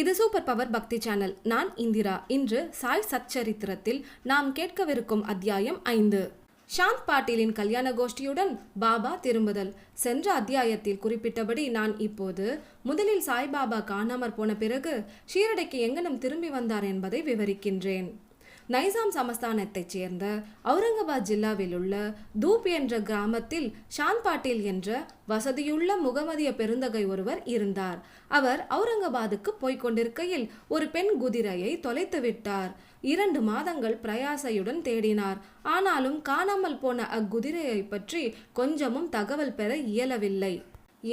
இது super power பக்தி channel. நான் இந்திரா. இன்று சாய் சச்சரித்திரத்தில் நாம் கேட்கவிருக்கும் அத்தியாயம் ஐந்து. சாந்த் பாட்டீலின் கல்யாண கோஷ்டியுடன் பாபா திரும்புதல். சென்ற அத்தியாயத்தில் குறிப்பிட்டபடி நான் இப்போது முதலில் சாய்பாபா காணாமற் போன பிறகு ஷீரடைக்கு எங்கனம் திரும்பி வந்தார் என்பதை விவரிக்கின்றேன். நைசாம் சமஸ்தானத்தைச் சேர்ந்த அவுரங்காபாத் ஜில்லாவில் உள்ள தூப் என்ற கிராமத்தில் ஷான் பாட்டீல் என்ற வசதியுள்ள முகமதிய பெருந்தகை ஒருவர் இருந்தார். அவர் அவுரங்காபாத்துக்கு போய்க் கொண்டிருக்கையில் ஒரு பெண் குதிரையை தொலைத்து விட்டார். இரண்டு மாதங்கள் பிரயாசையுடன் தேடினார். ஆனாலும் காணாமல் போன அக்குதிரையை பற்றி கொஞ்சமும் தகவல் பெற இயலவில்லை.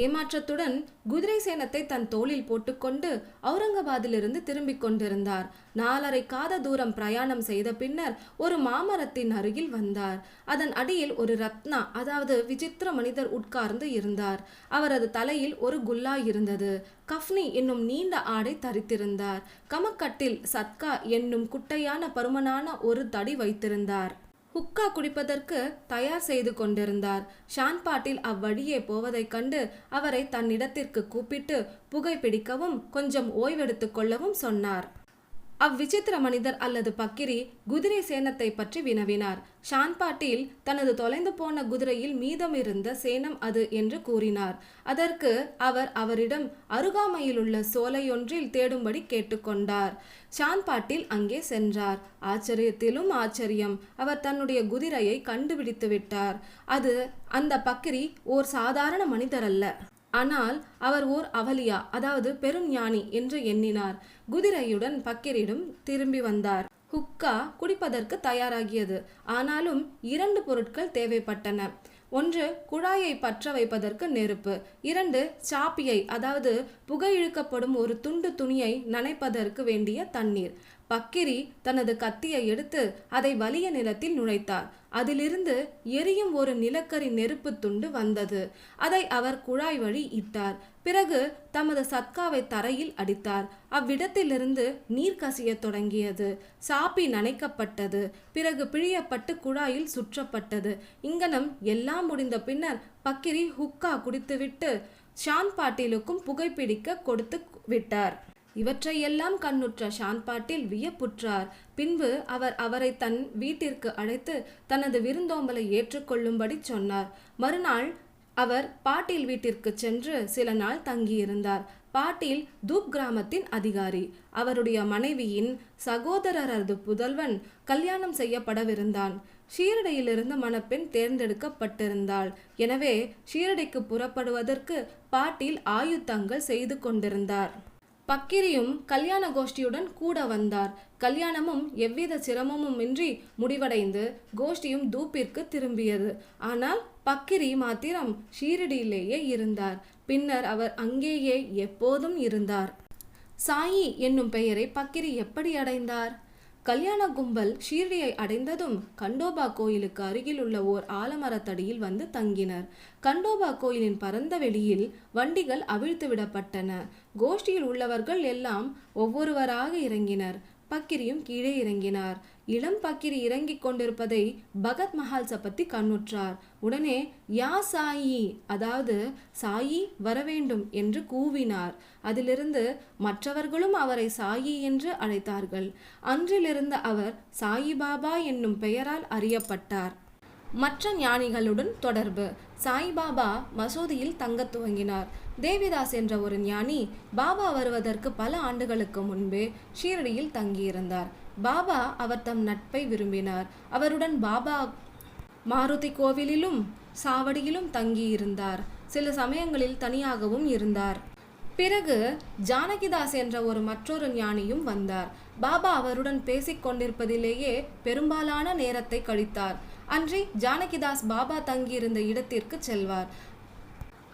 ஏமாற்றத்துடன் குதிரை சேனத்தை தன் தோளில் போட்டுக்கொண்டு அவுரங்காபாதிலிருந்து திரும்பிக் கொண்டிருந்தார். நாலரை காத தூரம் பிரயாணம் செய்த பின்னர் ஒரு மாமரத்தின் அருகில் வந்தார். அதன் அடியில் ஒரு ரத்னா அதாவது விசித்திர மனிதர் உட்கார்ந்து இருந்தார். அவரது தலையில் ஒரு குல்லா இருந்தது. கஃப்னி என்னும் நீண்ட ஆடை தரித்திருந்தார். கமக்கட்டில் சத்கா என்னும் குட்டையான பருமனான ஒரு தடி வைத்திருந்தார். ஹுக்கா குடிப்பதற்கு தயார் செய்து கொண்டிருந்தார். ஷான் பாட்டில் அவ்வழியே போவதைக் கண்டு அவரை தன்னிடத்திற்கு கூப்பிட்டு புகை பிடிக்கவும் கொஞ்சம் ஓய்வெடுத்துக் கொள்ளவும் சொன்னார். அவ்விசித்திர மனிதர் அல்லது பக்கிரி குதிரை சேனத்தை பற்றி வினவினார். ஷான் பாட்டீல் தனது தொலைந்து போன குதிரையில் மீதமிருந்த சேனம் அது என்று கூறினார். அதற்கு அவர் அவரிடம் அருகாமையிலுள்ள சோலையொன்றில் தேடும்படி கேட்டுக்கொண்டார் ஷான் பாட்டீல் அங்கே சென்றார். ஆச்சரியத்திலும் ஆச்சரியம். அவர் தன்னுடைய குதிரையை கண்டுபிடித்து விட்டார். அது அந்த பக்கிரி ஓர் சாதாரண மனிதர் அல்ல ஆனால் அவர் ஓர் அவலியா அதாவது பெரும் ஞானி என்று எண்ணினார். குதிரையுடன் பக்கிரிடம் திரும்பி வந்தார். ஹுக்கா குடிப்பதற்கு தயாராகியது. ஆனாலும் இரண்டு பொருட்கள் தேவைப்பட்டன. ஒன்று குழாயை பற்ற வைப்பதற்கு நெருப்பு. இரண்டு சாப்பியை அதாவது புகையிழுக்கப்படும் ஒரு துண்டு துணியை நனைப்பதற்கு வேண்டிய தண்ணீர். பக்கிரி தனது கத்தியை எடுத்து அதை வலிய நிலத்தில் நுழைத்தார். அதிலிருந்து எரியும் ஒரு நிலக்கரி நெருப்பு துண்டு வந்தது. அதை அவர் குழாய் வழி இட்டார். பிறகு தமது சத்காவை தரையில் அடித்தார். அவ்விடத்திலிருந்து நீர் கசியத் தொடங்கியது. சாப்பி நனைக்கப்பட்டது. பிறகு பிழியப்பட்டு குழாயில் சுற்றப்பட்டது. இங்கனம் எல்லாம் முடிந்த பின்னர் பக்கிரி ஹுக்கா குடித்துவிட்டு ஷான் பாட்டீலுக்கும் புகைப்பிடிக்க கொடுத்து விட்டார். இவற்றையெல்லாம் கண்ணுற்ற ஷான் பாட்டில் வியப்புற்றார். பின்பு அவர் அவரை தன் வீட்டிற்கு அழைத்து தனது விருந்தோம்பலை ஏற்றுக்கொள்ளும்படி சொன்னார். மறுநாள் அவர் பாட்டீல் வீட்டிற்கு சென்று சில நாள் தங்கியிருந்தார். பாட்டீல் தூப் கிராமத்தின் அதிகாரி. அவருடைய மனைவியின் சகோதரரது புதல்வன் கல்யாணம் செய்யப்படவிருந்தான். ஷீரடையிலிருந்து மணப்பெண் தேர்ந்தெடுக்கப்பட்டிருந்தாள். எனவே ஷீரடைக்கு புறப்படுவதற்கு பாட்டீல் ஆயுத்தங்கள் செய்து கொண்டிருந்தார். பக்கிரியும் கல்யாண கோஷ்டியுடன் கூட வந்தார். கல்யாணமும் எவ்வித சிரமமும் இன்றி முடிவடைந்து கோஷ்டியும் தூப்பிற்கு திரும்பியது. ஆனால் பக்கிரி மாத்திரம் ஷீரடியிலேயே இருந்தார். பின்னர் அவர் அங்கேயே எப்போதும் இருந்தார். சாயி என்னும் பெயரை பக்கிரி எப்படி அடைந்தார்? கல்யாண கும்பல் ஷீரடியை அடைந்ததும் கண்டோபா கோயிலுக்கு அருகில் உள்ள ஓர் ஆலமரத்தடியில் வந்து தங்கினர். கண்டோபா கோயிலின் பரந்த வெளியில் வண்டிகள் அவிழ்த்து விடப்பட்டன. கோஷ்டியில் உள்ளவர்கள் எல்லாம் ஒவ்வொருவராக இறங்கினர். பக்கிரியும் கீழே இறங்கினார். இளம் பக்கிரி இறங்கிக் கொண்டிருப்பதை பகத் மஹால் சப்பத்தி கண்ணுற்றார். உடனே யா சாயி அதாவது சாயி வரவேண்டும் என்று கூவினார். அதிலிருந்து மற்றவர்களும் அவரை சாயி என்று அழைத்தார்கள். அன்றிலிருந்து அவர் சாயிபாபா என்னும் பெயரால் அறியப்பட்டார். மற்ற ஞானிகளுடன் தொடர்பு. சாய்பாபா மசூதியில் தங்கத் துவங்கினார். தேவிதாஸ் என்ற ஒரு ஞானி பாபா வருவதற்கு பல ஆண்டுகளுக்கு முன்பே ஷீரடியில் தங்கியிருந்தார். பாபா அவர் தம் நட்பை விரும்பினார். அவருடன் பாபா மாருதி கோவிலிலும் சாவடியிலும் தங்கியிருந்தார். சில சமயங்களில் தனியாகவும் இருந்தார். பிறகு ஜானகிதாஸ் என்ற ஒரு மற்றொரு ஞானியும் வந்தார். பாபா அவருடன் பேசிக் கொண்டிருப்பதிலேயே பெரும்பாலான நேரத்தை கழித்தார். அன்றி ஜானகிதாஸ் பாபா தங்கியிருந்த இடத்திற்கு செல்வார்.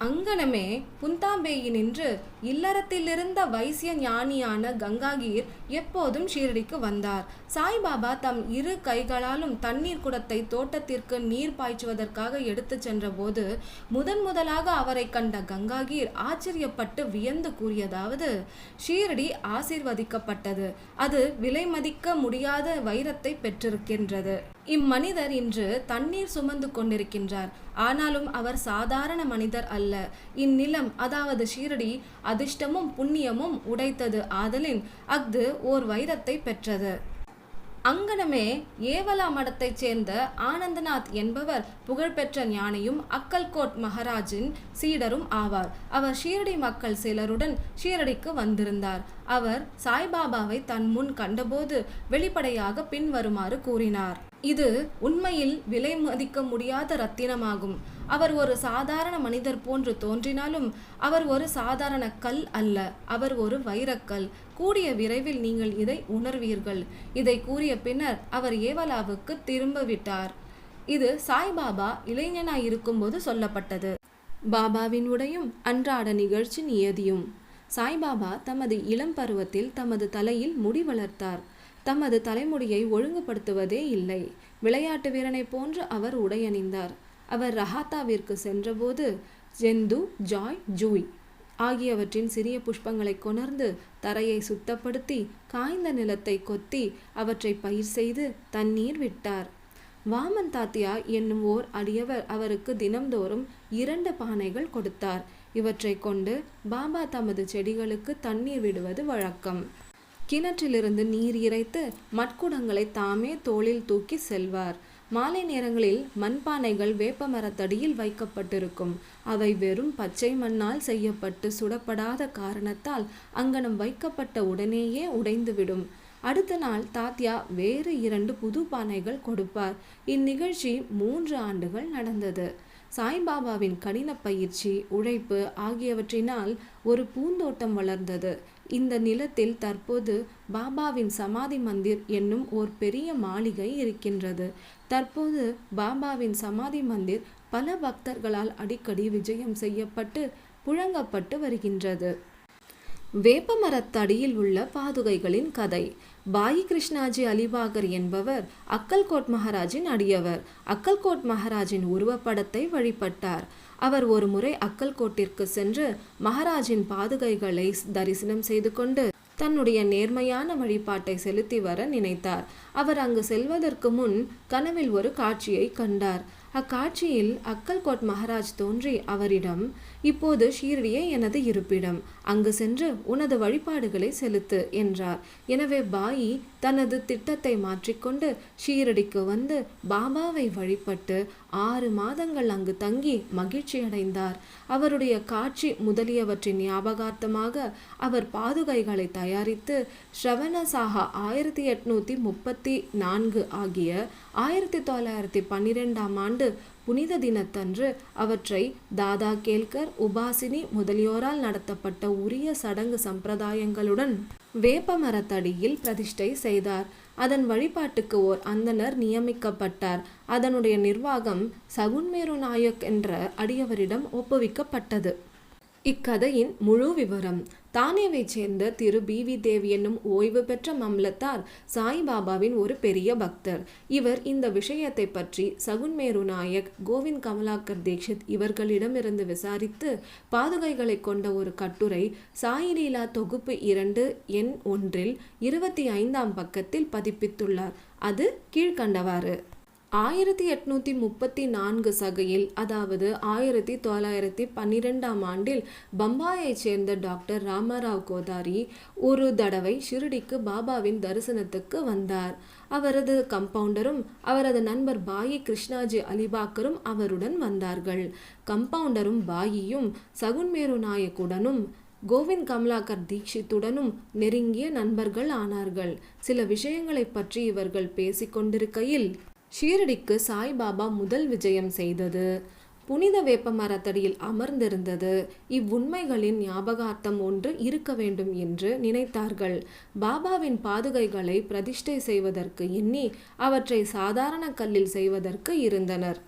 அங்கனமே புந்தாம்பேயினின்று இல்லறத்திலிருந்த வைசிய ஞானியான கங்காகீர் எப்போதும் ஷீரடிக்கு வந்தார். சாய்பாபா தம் இரு கைகளாலும் தண்ணீர் குடத்தை தோட்டத்திற்கு நீர் பாய்ச்சுவதற்காக எடுத்துச் சென்றபோது முதன் முதலாக அவரை கண்ட கங்காகீர் ஆச்சரியப்பட்டு வியந்து கூறியதாவது ஷீரடி ஆசீர்வதிக்கப்பட்டது. அது விலை மதிக்க முடியாத வைரத்தை பெற்றிருக்கின்றது. இம்மனிதர் இன்று தண்ணீர் சுமந்து கொண்டிருக்கின்றார். ஆனாலும் அவர் சாதாரண மனிதர் அல்ல. இந்நிலம் அதாவது ஷீரடி அதிர்ஷ்டமும் புண்ணியமும் உடைத்தது ஆதலின் அஃது ஓர் வைரத்தை பெற்றது. அங்கனமே ஏவலா மடத்தைச் சேர்ந்த ஆனந்தநாத் என்பவர் புகழ்பெற்ற ஞானியும் அக்கல்கோட் மகாராஜின் சீடரும் ஆவார். அவர் ஷீரடி மக்கள் சிலருடன் ஷீரடிக்கு வந்திருந்தார். அவர் சாய்பாபாவை தன் முன் கண்டபோது வெளிப்படையாக பின்வருமாறு கூறினார். இது உண்மையில் விலை மதிக்க முடியாத ரத்தினமாகும். அவர் ஒரு சாதாரண மனிதர் போன்று தோன்றினாலும் அவர் ஒரு சாதாரண கல் அல்ல அவர் ஒரு வைரக்கல். கூடிய விரைவில் நீங்கள் இதை உணர்வீர்கள். இதை கூறிய பின்னர் அவர் ஏவலாவுக்கு திரும்ப விட்டார். இது சாய்பாபா இளைஞனாய் இருக்கும்போது சொல்லப்பட்டது. பாபாவின் உடையும் அன்றாட நிகழ்ச்சி நியதியும். சாய்பாபா தமது இளம் பருவத்தில் தமது தலையில் முடி வளர்த்தார். தமது தலைமுடியை ஒழுங்குபடுத்துவதே இல்லை. விளையாட்டு வீரனை போன்று அவர் உடையணிந்தார். அவர் ரஹாத்தாவிற்கு சென்றபோது ஜெந்து ஜாய் ஜூய் ஆகியவற்றின் சிறிய புஷ்பங்களை கொணர்ந்து தரையை சுத்தப்படுத்தி காய்ந்த நிலத்தை கொத்தி அவற்றை பயிர் செய்து தண்ணீர் விட்டார். வாமன் தாத்தியா என்னும் ஓர் அடியவர் அவருக்கு தினம்தோறும் இரண்டு பானைகள் கொடுத்தார். இவற்றை கொண்டு பாபா தமது செடிகளுக்கு தண்ணீர் விடுவது வழக்கம். கிணற்றிலிருந்து நீர் இறைத்து மட்குடங்களை தாமே தோளில் தூக்கி செல்வார். மாலை நேரங்களில் மண்பானைகள் வேப்ப மரத்தடியில் வைக்கப்பட்டிருக்கும். அவை வெறும் பச்சை மண்ணால் செய்யப்பட்டு சுடப்படாத காரணத்தால் அங்கனம் வைக்கப்பட்ட உடனேயே உடைந்துவிடும். அடுத்த நாள் தாத்யா வேறு இரண்டு புது பானைகள் கொடுப்பார். இந்நிகழ்ச்சி மூன்று ஆண்டுகள் நடந்தது. சாய்பாபாவின் கடின பயிற்சி உழைப்பு ஆகியவற்றினால் ஒரு பூந்தோட்டம் வளர்ந்தது. இந்த நிலத்தில் தற்போது பாபாவின் சமாதி மந்திர் என்னும் ஓர் பெரிய மாளிகை இருக்கின்றது. தற்போது பாபாவின் சமாதி மந்திர் பல பக்தர்களால் அடிக்கடி விஜயம் செய்யப்பட்டு புழங்கப்பட்டு வருகின்றது. வேப்பமரத்தடியில் உள்ள பாதுகைகளின் கதை. பாயி கிருஷ்ணாஜி அலிபாகர் என்பவர் அக்கல்கோட் மகாராஜின் அடியவர். அக்கல்கோட் மகாராஜின் உருவப்படத்தை வழிபட்டார். அவர் ஒரு முறை அக்கல்கோட்டிற்கு சென்று மகாராஜின் பாதுகைகளை தரிசனம் செய்து கொண்டு தன்னுடைய நேர்மையான வழிபாட்டை செலுத்தி வர நினைத்தார். அவர் அங்கு செல்வதற்கு முன் கனவில் ஒரு காட்சியை கண்டார். அக்காட்சியில் அக்கல்கோட் மகாராஜ் தோன்றி அவரிடம் இப்போது ஷீரடியே எனது இருப்பிடம். அங்கு சென்று உனது வழிபாடுகளை செலுத்து என்றார். எனவே பாயி தனது திட்டத்தை மாற்றிக்கொண்டு ஷீரடிக்கு வந்து பாபாவை வழிபட்டு ஆறு மாதங்கள் அங்கு தங்கி மகிழ்ச்சி அடைந்தார் அவருடைய காட்சி முதலியவற்றின் ஞாபகார்த்தமாக அவர் பாதுகைகளை தயாரித்து ஸ்ரவணசாகா ஆயிரத்தி எட்நூத்தி முப்பத்தி நான்கு ஆகிய ஆயிரத்தி தொள்ளாயிரத்தி பன்னிரெண்டாம் ஆண்டு புனித தினத்தன்று அவற்றை தாதா கேல்கர் உபாசினி முதலியோரால் நடத்தப்பட்ட உரிய சடங்கு சம்பிரதாயங்களுடன் வேப்ப மரத்தடியில் பிரதிஷ்டை செய்தார். அதன் வழிபாட்டுக்கு ஓர் அந்தனர் நியமிக்கப்பட்டார். அதனுடைய நிர்வாகம் சகுன்மேரு நாயக் என்ற அடியவரிடம் ஒப்புவிக்கப்பட்டது. இக்கதையின் முழு விவரம். தானேவைச் சேர்ந்த திரு பி. வி. தேவ் என்னும் ஓய்வு பெற்ற மம்லத்தார் சாய்பாபாவின் ஒரு பெரிய பக்தர். இவர் இந்த விஷயத்தை பற்றி சகுன்மேரு நாயக் கோவிந்த் கமலாக்கர் தீக்ஷித் இவர்களிடமிருந்து விசாரித்து பாதுகைகளை கொண்ட ஒரு கட்டுரை சாயிலீலா தொகுப்பு இரண்டு எண் ஒன்றில் இருபத்தி ஐந்தாம் பக்கத்தில் பதிப்பித்துள்ளார். அது கீழ்கண்டவாறு ஆயிரத்தி எட்நூத்தி முப்பத்தி நான்கு சகையில் அதாவது ஆயிரத்தி தொள்ளாயிரத்தி பன்னிரெண்டாம் ஆண்டில் பம்பாயைச் சேர்ந்த டாக்டர் ராமராவ் கோதாரி ஒரு தடவை ஷிரடிக்கு பாபாவின் தரிசனத்துக்கு வந்தார். அவரது கம்பவுண்டரும் அவரது நண்பர் பாயி கிருஷ்ணாஜி அலிபாக்கரும் அவருடன் வந்தார்கள். கம்பவுண்டரும் பாயியும் சகுன்மேரு நாயக்குடனும் கோவிந்த் கமலாகர் தீக்ஷித்துடனும் நெருங்கிய நண்பர்கள் ஆனார்கள். சில விஷயங்களை பற்றி இவர்கள் பேசிக்கொண்டிருக்கையில் ஷீரடிக்கு சாய்பாபா முதல் விஜயம் செய்தது. புனித வேப்ப மரத்தடியில் அமர்ந்திருந்தது. இவ்வுண்மைகளின் ஞாபகார்த்தம் ஒன்று இருக்க வேண்டும் என்று நினைத்தார்கள். பாபாவின் பாதுகைகளை பிரதிஷ்டை செய்வதற்கு எண்ணி அவற்றை சாதாரண கல்லில் செய்வதற்கு இருந்தனர்.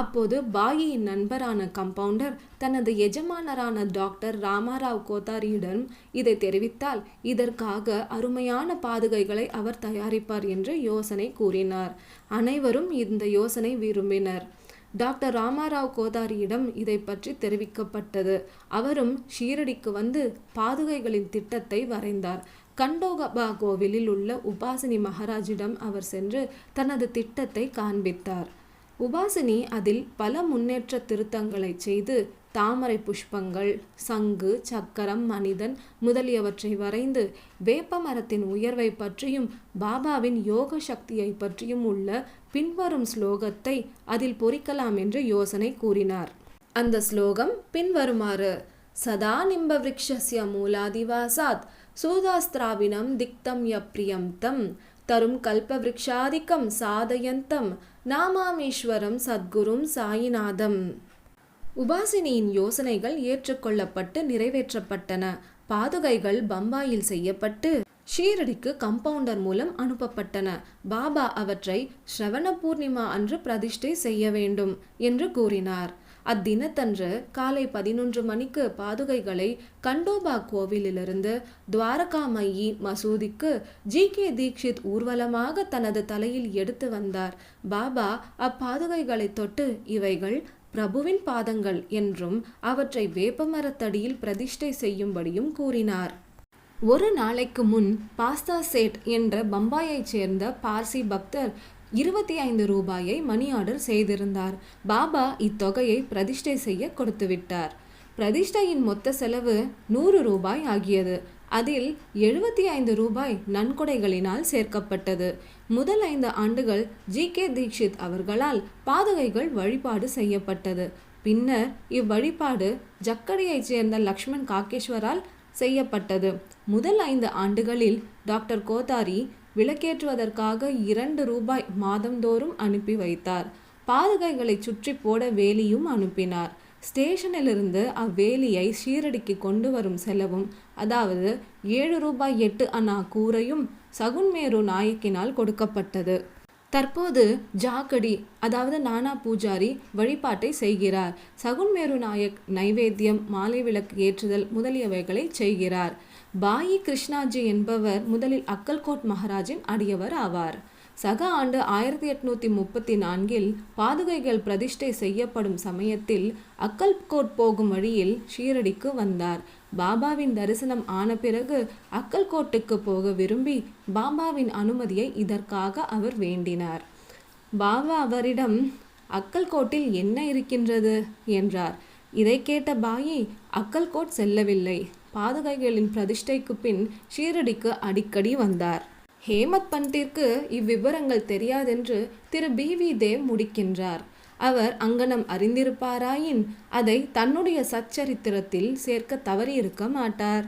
அப்போது பாயியின் நண்பரான கம்பவுண்டர் தனது எஜமானரான டாக்டர் ராமாராவ் கோத்தாரியிடம் இதை தெரிவித்தால் இதற்காக அருமையான பாதுகைகளை அவர் தயாரிப்பார் என்று யோசனை கூறினார். அனைவரும் இந்த யோசனை விரும்பினர். டாக்டர் ராமாராவ் கோதாரியிடம் இதை பற்றி தெரிவிக்கப்பட்டது. அவரும் ஷீரடிக்கு வந்து பாதுகைகளின் திட்டத்தை வரைந்தார். கண்டோகபா கோவிலில் உள்ள உபாசினி மகாராஜிடம் அவர் சென்று தனது திட்டத்தை காண்பித்தார். உபாசினி அதில் பல முன்னேற்ற திருத்தங்களை செய்து தாமரை புஷ்பங்கள் சங்கு சக்கரம் மனிதன் முதலியவற்றை வரைந்து வேப்ப மரத்தின் உயர்வை பற்றியும் பாபாவின் யோக சக்தியை பற்றியும் உள்ள பின்வரும் ஸ்லோகத்தை அதில் பொறிக்கலாம் என்று யோசனை கூறினார். அந்த ஸ்லோகம் பின்வருமாறு சதா நிம்ப விரக்ஷஸ்ய மூலாதிவாசாத் சூதாஸ்திராவினம் திக்தம் யப்ரியம் தம் தரும் கல்பவிருக்ஷாதிக்கம் சாதயந்தம் நாமாமீஸ்வரம் சத்குரும் சாயிநாதம். உபாசினியின் யோசனைகள் ஏற்றுக்கொள்ளப்பட்டு நிறைவேற்றப்பட்டன. பாதுகைகள் பம்பாயில் செய்யப்பட்டு ஷீரடிக்கு கம்பவுண்டர் மூலம் அனுப்பப்பட்டன. பாபா அவற்றை ஸ்ரவண பூர்ணிமா அன்று பிரதிஷ்டை செய்ய வேண்டும் என்று கூறினார். அத்தினத்தன்று காலை பதினொன்று மணிக்கு பாதுகைகளை கண்டோபா கோவிலிலிருந்து துவாரகாமயி மசூதிக்கு ஜி கே தீக்ஷித் ஊர்வலமாக தனது தலையில் எடுத்து வந்தார். பாபா அப்பாதுகைகளை தொட்டு இவைகள் பிரபுவின் பாதங்கள் என்றும் அவற்றை வேப்பமரத்தடியில் பிரதிஷ்டை செய்யும்படியும் கூறினார். ஒரு நாளைக்கு முன் பாஸ்தா சேட் என்ற பம்பாயைச் சேர்ந்த பார்சி பக்தர் இருபத்தி ஐந்து ரூபாயை மணி ஆர்டர் செய்திருந்தார். பாபா இத்தொகையை பிரதிஷ்டை செய்ய கொடுத்துவிட்டார். பிரதிஷ்டையின் மொத்த செலவு நூறு ரூபாய் ஆகியது. அதில் எழுபத்தி ஐந்து ரூபாய் நன்கொடைகளினால் சேர்க்கப்பட்டது. முதல் ஐந்து ஆண்டுகள் ஜி. கே. தீக்ஷித் அவர்களால் பாதுகைகள் வழிபாடு செய்யப்பட்டது. பின்னர் இவ்வழிபாடு ஜக்கடியைச் சேர்ந்த லக்ஷ்மண் காக்கேஸ்வரால் செய்யப்பட்டது. முதல் ஐந்து ஆண்டுகளில் டாக்டர் கோதாரி விளக்கேற்றுவதற்காக இரண்டு ரூபாய் மாதந்தோறும் அனுப்பி வைத்தார். பாதுகைகளை சுற்றி போட வேலியும் அனுப்பினார். ஸ்டேஷனிலிருந்து அவ்வேலியை ஷீரடிக்கு கொண்டு வரும் செலவும் அதாவது ஏழு ரூபாய் எட்டு அண்ணா கூரையும் சகுன்மேரு நாயக்கினால் கொடுக்கப்பட்டது. தற்போது ஜாக்கடி அதாவது நானா பூஜாரி வழிபாட்டை செய்கிறார். சகுன்மேரு நாயக் நைவேத்தியம் மாலை விளக்கு ஏற்றுதல் முதலியவைகளை செய்கிறார். பாயி கிருஷ்ணாஜி என்பவர் முதலில் அக்கல்கோட் மகாராஜின் அடியவர் ஆவார். சக ஆண்டு ஆயிரத்தி எட்நூத்தி முப்பத்தி நான்கில் பாதுகைகள் பிரதிஷ்டை செய்யப்படும் சமயத்தில் அக்கல்கோட் போகும் வழியில் ஷீரடிக்கு வந்தார். பாபாவின் தரிசனம் ஆன பிறகு அக்கல்கோட்டுக்கு போக விரும்பி பாபாவின் அனுமதியை இதற்காக அவர் வேண்டினார். பாபா அவரிடம் அக்கல்கோட்டில் என்ன இருக்கின்றது? என்றார். இதை கேட்ட பாயி அக்கல்கோட் செல்லவில்லை. பாதுகைகளின் பிரதிஷ்டைக்கு பின் ஷீரடிக்கு அடிக்கடி வந்தார். ஹேமத் பண்டிற்கு இவ்விவரங்கள் தெரியாதென்று திரு பி. வி. தேவ் முடிக்கின்றார். அவர் அங்கனம் அறிந்திருப்பாராயின் அதை தன்னுடைய சச்சரித்திரத்தில் சேர்க்க தவறியிருக்க மாட்டார்.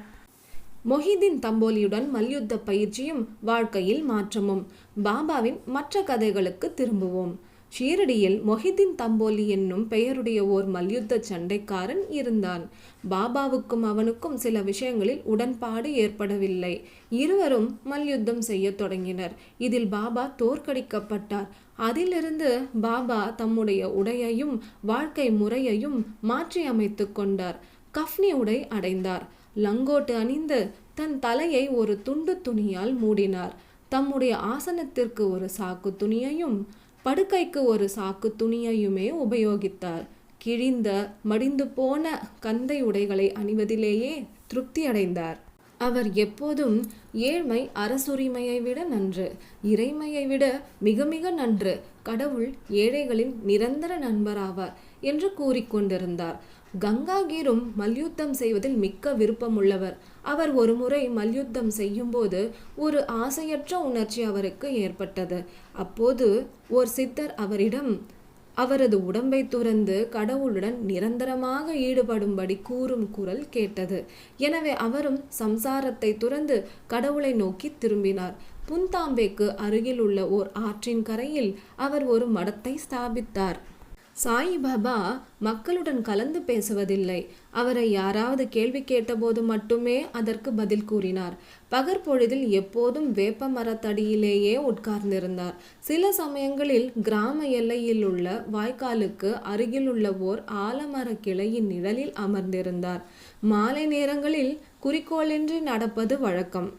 மொஹிதீன் தம்போலியுடன் மல்யுத்த பயிற்சியும் வாழ்க்கையில் மாற்றமும். பாபாவின் மற்ற கதைகளுக்கு திரும்புவோம். ஷீரடியில் மொஹிதீன் தம்போலி என்னும் பெயருடைய ஓர் மல்யுத்த சண்டைக்காரன் இருந்தான். பாபாவுக்கும் அவனுக்கும் சில விஷயங்களில் உடன்பாடு ஏற்படவில்லை. இருவரும் மல்யுத்தம் செய்யத் தொடங்கினர். இதில் பாபா தோற்கடிக்கப்பட்டார். அதிலிருந்து பாபா தம்முடைய உடையையும் வாழ்க்கை முறையையும் மாற்றி அமைத்து கொண்டார். கஃப்னி உடை அடைந்தார். லங்கோட்டு அணிந்து தன் தலையை ஒரு துண்டு துணியால் மூடினார். தம்முடைய ஆசனத்திற்கு ஒரு சாக்கு துணியையும் படுக்கைக்கு ஒரு சாக்கு துணியையுமே உபயோகித்தார். கிழிந்த மடிந்து போன கந்தை உடைகளை அணிவதிலேயே திருப்தி அடைந்தார். அவர் எப்போதும் ஏழ்மை அரசுரிமையை விட நன்று இறைமையை விட மிக மிக நன்று கடவுள் ஏழைகளின் நிரந்தர நண்பராவார் என்று கூறிக்கொண்டிருந்தார். கங்காகீரும் மல்யுத்தம் செய்வதில் மிக்க விருப்பமுள்ளவர். அவர் ஒருமுறை மல்யுத்தம் செய்யும்போது ஒரு ஆசையற்ற உணர்ச்சி அவருக்கு ஏற்பட்டது. அப்போது ஓர் சித்தர் அவரிடம் அவரது உடம்பை துறந்து கடவுளுடன் நிரந்தரமாக ஈடுபடும்படி கூறும் குரல் கேட்டது. எனவே அவரும் சம்சாரத்தை துறந்து கடவுளை நோக்கி திரும்பினார். புன்தாம்பேக்கு அருகில் உள்ள ஓர் ஆற்றின் கரையில் அவர் ஒரு மடத்தை ஸ்தாபித்தார். சாயிபாபா மக்களுடன் கலந்து பேசுவதில்லை. அவரை யாராவது கேள்வி கேட்டபோது மட்டுமே அதற்கு பதில் கூறினார். பகற்பொழுதில் எப்போதும் வேப்ப மரத்தடியிலேயே உட்கார்ந்திருந்தார். சில சமயங்களில் கிராம எல்லையில் உள்ள வாய்க்காலுக்கு அருகில் உள்ள ஓர் ஆலமர கிளையின் நிழலில் அமர்ந்திருந்தார். மாலை நேரங்களில் குறிக்கோளின்றி நடப்பது வழக்கம்.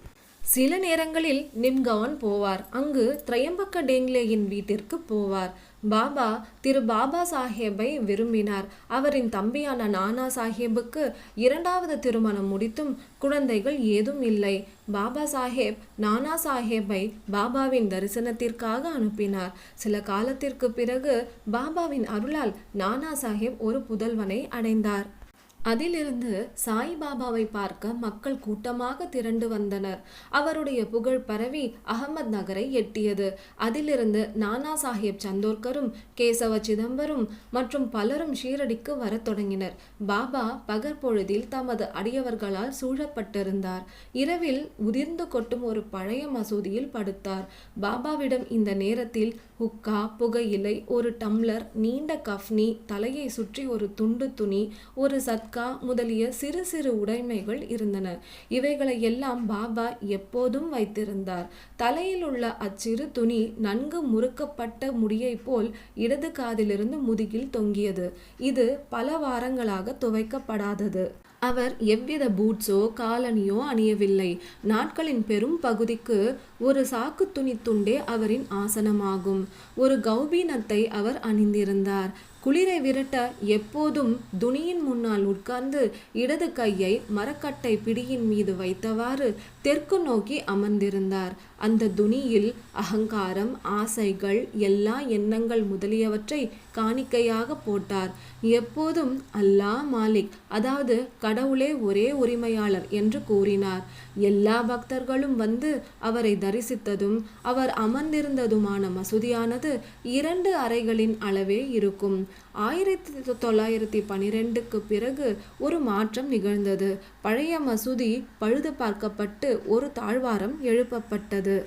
சில நேரங்களில் நிம்கவன் போவார். அங்கு திரையம்பக்க டேங்லேயின் வீட்டிற்கு போவார். பாபா திரு பாபா சாஹேப்பை விரும்பினார். அவரின் தம்பியான நானா சாஹேபுக்கு இரண்டாவது திருமணம் முடித்தும் குழந்தைகள் ஏதும் இல்லை. பாபா சாஹேப் நானா சாஹேப்பை பாபாவின் தரிசனத்திற்காக அனுப்பினார். சில காலத்திற்கு பிறகு பாபாவின் அருளால் நானா சாஹேப் ஒரு புதல்வனை அடைந்தார். அதிலிருந்து சாய்பாபாவை பார்க்க மக்கள் கூட்டமாக திரண்டு வந்தனர். அவருடைய புகழ் பரவி அகமது நகரை எட்டியது. அதிலிருந்து நானா சாஹேப் சந்தோர்கரும் கேசவ சிதம்பரும் மற்றும் பலரும் ஷீரடிக்கு வரத் தொடங்கினர். பாபா பகற்பொழுதில் தமது அடியவர்களால் சூழப்பட்டிருந்தார். இரவில் உதிர்ந்து கொட்டும் ஒரு பழைய மசூதியில் படுத்தார். பாபாவிடம் இந்த நேரத்தில் ஹுக்கா புகையிலை ஒரு டம்ளர் நீண்ட கஃப்னி தலையை சுற்றி ஒரு துண்டு துணி ஒரு சத்கா முதலிய சிறு சிறு உடைமைகள் இருந்தன. இவைகளை எல்லாம் பாபா எப்போதும் வைத்திருந்தார். தலையில் உள்ள அச்சிறு துணி நன்கு முறுக்கப்பட்ட முடியைப் போல் இடது காதிலிருந்து முதுகில் தொங்கியது. இது பல வாரங்களாக துவைக்கப்படாதது. அவர் எவ்வித பூட்ஸோ காலணியோ அணியவில்லை. நாட்களின் பெரும் பகுதிக்கு ஒரு சாக்கு துணி துண்டே அவரின் ஆசனமாகும். ஒரு கௌபீனத்தை அவர் அணிந்திருந்தார். குளிரை விரட்ட எப்போதும் துணியின் முன்னால் உட்கார்ந்து இடது கையை மரக்கட்டை பிடியின் மீது வைத்தவாறு தெற்கு நோக்கி அமர்ந்திருந்தார். அந்த துணியில் அகங்காரம் ஆசைகள் எல்லா எண்ணங்கள் முதலியவற்றை காணிக்கையாக போட்டார். எப்போதும் அல்லாஹ் மாலிக் அதாவது கடவுளே ஒரே உரிமையாளர் என்று கூறினார். எல்லா பக்தர்களும் வந்து அவரை தரிசித்ததும் அவர் அமர்ந்திருந்ததுமான மசூதியானது இரண்டு அறைகளின் அளவே இருக்கும். ஆயிரத்தி தொள்ளாயிரத்தி பனிரெண்டுக்கு பிறகு ஒரு மாற்றம் நிகழ்ந்தது. பழைய மசூதி பழுது பார்க்கப்பட்டு ஒரு தாழ்வாரம் எழுப்பப்பட்டது.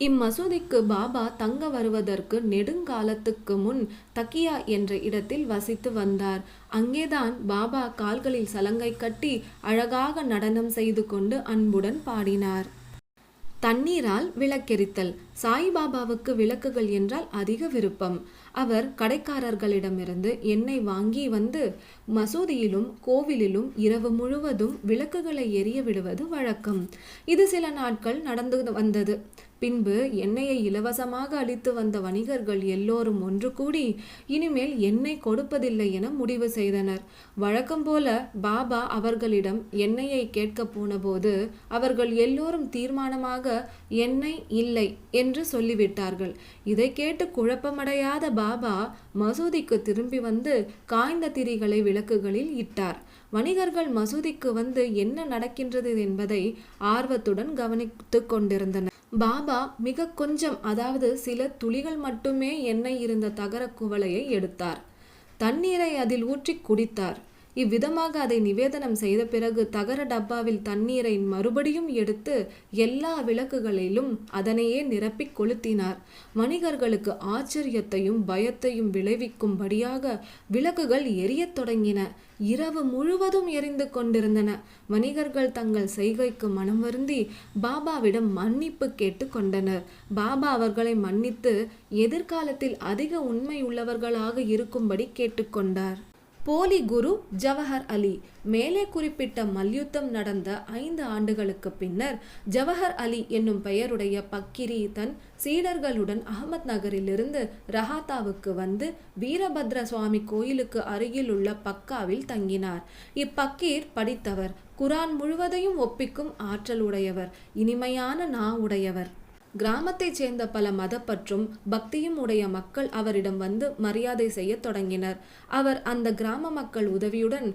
இம்மசூதிக்கு பாபா தங்க வருவதற்கு நெடுங்காலத்துக்கு முன் தக்கியா என்ற இடத்தில் வசித்து வந்தார். அங்கேதான் பாபா கால்களில் சலங்கை கட்டி அழகாக நடனம் செய்து கொண்டு அன்புடன் பாடினார். தண்ணீரால் விளக்கெரித்தல். சாய்பாபாவுக்கு விளக்குகள் என்றால் அதிக விருப்பம். அவர் கடைக்காரர்களிடமிருந்து எண்ணெய் வாங்கி வந்து மசூதியிலும் கோவிலிலும் இரவு முழுவதும் விளக்குகளை எரிய விடுவது வழக்கம். இது சில நாட்கள் நடந்து வந்தது. பின்பு எண்ணெயை இலவசமாக அளித்து வந்த வணிகர்கள் எல்லோரும் ஒன்று கூடி இனிமேல் எண்ணெய் கொடுப்பதில்லை என முடிவு செய்தனர். வழக்கம் போல பாபா அவர்களிடம் எண்ணெயை கேட்க போனபோது அவர்கள் எல்லோரும் தீர்மானமாக எண்ணெய் இல்லை என்று சொல்லிவிட்டார்கள். இதை கேட்டு குழப்பமடையாத பாபா மசூதிக்கு திரும்பி வந்து காய்ந்த திரிகளை விளக்குகளில் இட்டார். வணிகர்கள் மசூதிக்கு வந்து என்ன நடக்கின்றது என்பதை ஆர்வத்துடன் கவனித்து கொண்டிருந்தனர். பாபா மிக கொஞ்சம் அதாவது சில துளிகள் மட்டுமே எண்ணெய் இருந்த தகர குவளையை எடுத்தார். தண்ணீரை அதில் ஊற்றி குடித்தார். இவ்விதமாக அதை நிவேதனம் செய்த பிறகு தகர டப்பாவில் தண்ணீரை மறுபடியும் எடுத்து எல்லா விளக்குகளிலும் அதனையே நிரப்பி கொளுத்தினார். வணிகர்களுக்கு ஆச்சரியத்தையும் பயத்தையும் விளைவிக்கும்படியாக விளக்குகள் எரியத் தொடங்கின. இரவு முழுவதும் எரிந்து கொண்டிருந்தன. வணிகர்கள் தங்கள் செய்கைக்கு மனம் வருந்தி பாபாவிடம் மன்னிப்பு கேட்டு கொண்டனர். பாபா அவர்களை மன்னித்து எதிர்காலத்தில் அதிக உண்மை உள்ளவர்களாக இருக்கும்படி கேட்டுக்கொண்டார் போலி குரு ஜவஹர் அலி. மேலே குறிப்பிட்ட மல்யுத்தம் நடந்த ஐந்து ஆண்டுகளுக்கு பின்னர் ஜவஹர் அலி என்னும் பெயருடைய பக்கிரி தன் சீடர்களுடன் அகமத் நகரிலிருந்து ரஹாத்தாவுக்கு வந்து வீரபத்ர சுவாமி கோயிலுக்கு அருகில் உள்ள பக்காவில் தங்கினார். இப்பக்கீர் படித்தவர் குரான் முழுவதையும் ஒப்பிக்கும் ஆற்றல் உடையவர் இனிமையான நா உடையவர். கிராமத்தைச் சேர்ந்த பல மதப்பற்றும் பக்தியும் உடைய மக்கள் அவரிடம் வந்து மரியாதை செய்ய தொடங்கினர். அவர் அந்த கிராம மக்கள் உதவியுடன்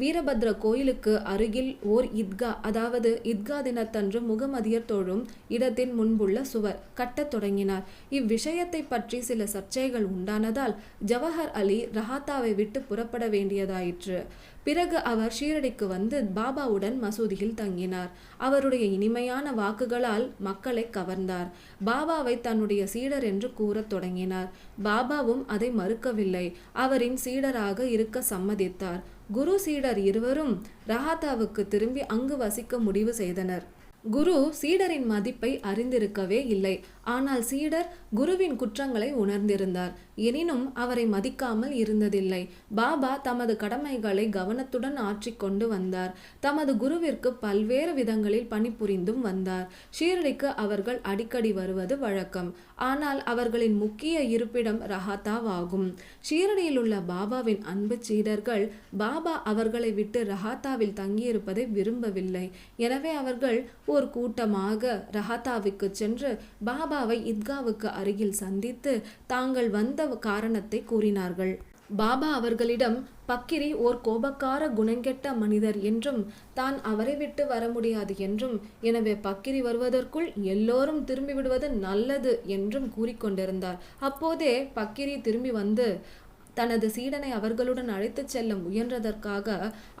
வீரபத்ர கோயிலுக்கு அருகில் ஓர் இத்கா அதாவது இத்கா தினத்தன்று முகமதியர் தொழும் இடத்தின் முன்புள்ள சுவர் கட்டத் தொடங்கினார். இவ்விஷயத்தை பற்றி சில சர்ச்சைகள் உண்டானதால் ஜவஹர் அலி ரஹாத்தாவை விட்டு புறப்பட வேண்டியதாயிற்று. பிறகு அவர் ஷீரடிக்கு வந்து பாபாவுடன் மசூதியில் தங்கினார். அவருடைய இனிமையான வாக்குகளால் மக்களை கவர்ந்தார். பாபாவை தன்னுடைய சீடர் என்று கூறத் தொடங்கினார். பாபாவும் அதை மறுக்கவில்லை. அவரின் சீடராக இருக்க சம்மதித்தார். குரு சீடர் இருவரும் ரஹாத்தாவுக்கு திரும்பி அங்கு வசிக்க முடிவு செய்தனர். குரு சீடரின் மதிப்பை அறிந்திருக்கவே இல்லை. ஆனால் சீடர் குருவின் குற்றங்களை உணர்ந்திருந்தார். எனினும் அவரை மதிக்காமல் இருந்ததில்லை. பாபா தமது கடமைகளை கவனத்துடன் ஆற்றிக் கொண்டு வந்தார். தமது குருவிற்கு பல்வேறு விதங்களில் பணிபுரிந்தும் வந்தார். ஷீரடிக்கு அவர்கள் அடிக்கடி வருவது வழக்கம். ஆனால் அவர்களின் முக்கிய இருப்பிடம் ரஹாத்தாவாகும். ஷீரடியில் உள்ள பாபாவின் அன்பு சீடர்கள் பாபா அவர்களை விட்டு ரஹாத்தாவில் தங்கியிருப்பதை விரும்பவில்லை. எனவே அவர்கள் ஒரு கூட்டமாக ரஹாத்தாவுக்கு சென்று பாபா பாபாவை இத்காவுக்கு அருகில் சந்தித்து தாங்கள் வந்த காரணத்தை கூறினார்கள். பாபா அவர்களிடம் பக்கிரி ஓர் கோபக்கார குணங்கெட்ட மனிதர் என்றும் தான் அவரை விட்டு வர முடியாது என்றும் எனவே பக்கிரி வருவதற்குள் எல்லோரும் திரும்பி விடுவது நல்லது என்றும் கூறிக்கொண்டிருந்தார் அப்போதே பக்கிரி திரும்பி வந்து தனது சீடனை அவர்களுடன் அழைத்துச் செல்ல முயன்றதற்காக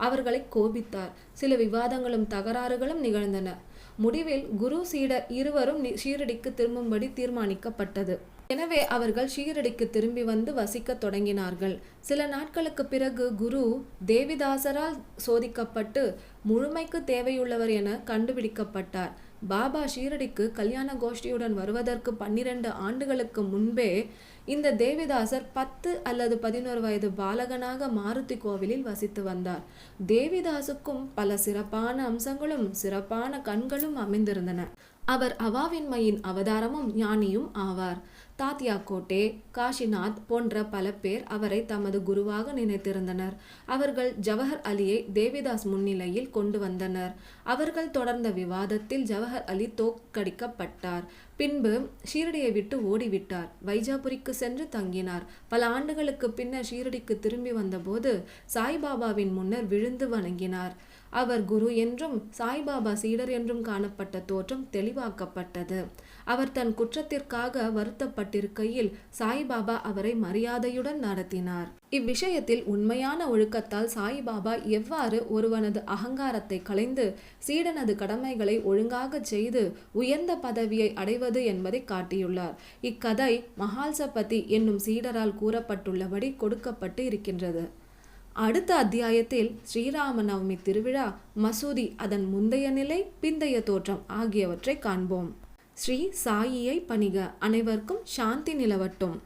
அவர்களை கோபித்தார். சில விவாதங்களும் தகராறுகளும் நிகழ்ந்தன. முடிவில் குரு சீடர் இருவரும் ஷீரடிக்கு திரும்பும்படி தீர்மானிக்கப்பட்டது. எனவே அவர்கள் ஷீரடிக்கு திரும்பி வந்து வசிக்கத் தொடங்கினார்கள். சில நாட்களுக்கு பிறகு குரு தேவிதாசரால் சோதிக்கப்பட்டு முழுமைக்கு தேவையுள்ளவர் என கண்டுபிடிக்கப்பட்டார். பாபா ஷீரடிக்கு கல்யாண கோஷ்டியுடன் வருவதற்கு பன்னிரண்டு ஆண்டுகளுக்கு முன்பே இந்த தேவிதாசர் பத்து அல்லது பதினோரு வயது பாலகனாக மாருதி கோவிலில் வசித்து வந்தார். தேவிதாசுக்கும் பல சிறப்பான அம்சங்களும் சிறப்பான கண்களும் அமைந்திருந்தன. அவர் அவாவின்மையின் அவதாரமும் ஞானியும் ஆவார். தாத்தியா கோட்டே காஷிநாத் போன்ற பல பேர் அவரை தமது குருவாக நினைத்திருந்தனர். அவர்கள் ஜவஹர் அலியை தேவிதாஸ் முன்னிலையில் கொண்டு வந்தனர். அவர்கள் தொடர்ந்த விவாதத்தில் ஜவஹர் அலி தோற்கடிக்கப்பட்டார். பின்பு ஷீரடியை விட்டு ஓடிவிட்டார். வைஜாபுரிக்கு சென்று தங்கினார். பல ஆண்டுகளுக்கு பின்னர் ஷீரடிக்கு திரும்பி வந்தபோது சாய்பாபாவின் முன்னர் விழுந்து வணங்கினார். அவர் குரு என்றும் சாய்பாபா சீடர் என்றும் காணப்பட்ட தோற்றம் தெளிவாக்கப்பட்டது. அவர் தன் குற்றத்திற்காக வருத்தப்பட்டிருக்கையில் சாய்பாபா அவரை மரியாதையுடன் நடத்தினார். இவ்விஷயத்தில் உண்மையான ஒழுக்கத்தால் சாய்பாபா எவ்வாறு ஒருவனது அகங்காரத்தை களைந்து சீடனது கடமைகளை ஒழுங்காகச் செய்து உயர்ந்த பதவியை அடைவது என்பதை காட்டியுள்ளார். இக்கதை மகால்சபதி என்னும் சீடரால் கூறப்பட்டுள்ளபடி கொடுக்கப்பட்டு இருக்கின்றது. அடுத்த அத்தியாயத்தில் ஸ்ரீராம நவமி திருவிழா மசூதி அதன் முந்தைய நிலை பிந்தைய தோற்றம் ஆகியவற்றை காண்போம். ஸ்ரீ சாயியை பணிக அனைவருக்கும் சாந்தி நிலவட்டும்.